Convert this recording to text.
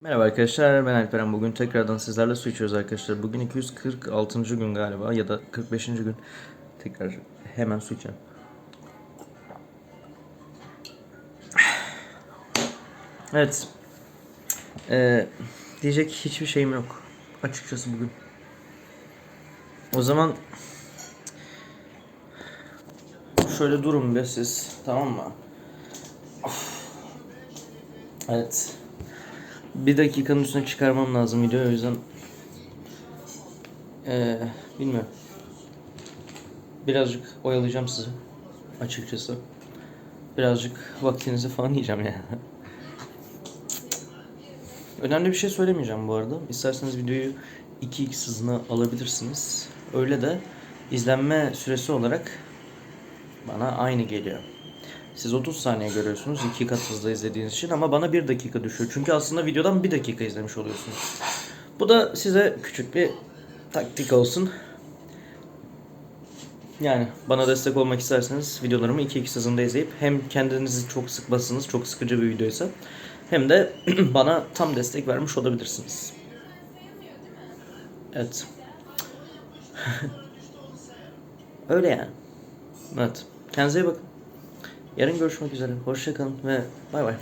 Merhaba arkadaşlar ben Alperen bugün tekrardan sizlerle su içiyoruz arkadaşlar bugün 246. gün galiba ya da 45. gün tekrar hemen su içeceğim Evet Ee, diyecek hiçbir şeyim yok açıkçası bugün o zaman şöyle durun be siz tamam mı Of. Evet bir dakikanın üstüne çıkarmam lazım video o yüzden ee, bilmiyorum. Birazcık oyalayacağım sizi açıkçası. Birazcık vaktinizi falan yiyeceğim yani. Önemli bir şey söylemeyeceğim bu arada. İsterseniz videoyu 2x hızına alabilirsiniz. Öyle de izlenme süresi olarak bana aynı geliyor. Siz 30 saniye görüyorsunuz iki kat hızla izlediğiniz için ama bana 1 dakika düşüyor. Çünkü aslında videodan 1 dakika izlemiş oluyorsunuz. Bu da size küçük bir taktik olsun. Yani bana destek olmak isterseniz videolarımı 2x hızında izleyip hem kendinizi çok sıkmasınız, çok sıkıcı bir videoysa hem de bana tam destek vermiş olabilirsiniz. Evet. Öyle yani. Evet. Kendinize iyi bakın. Yarın görüşmek üzere. Hoşçakalın ve bay bay.